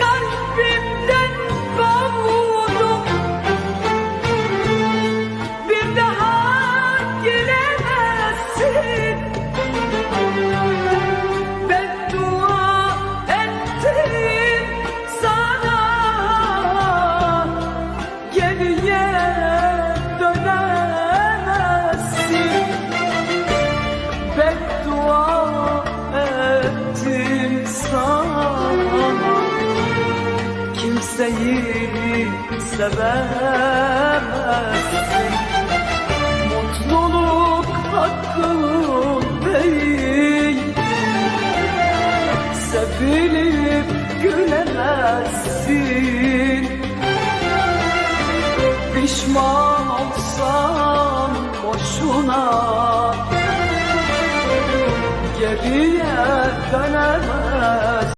kann. Kimseyi sevemezsin. Mutluluk hakkın değil. Sevilip gülemezsin. Pişman olsan boşuna Geriye dönemezsin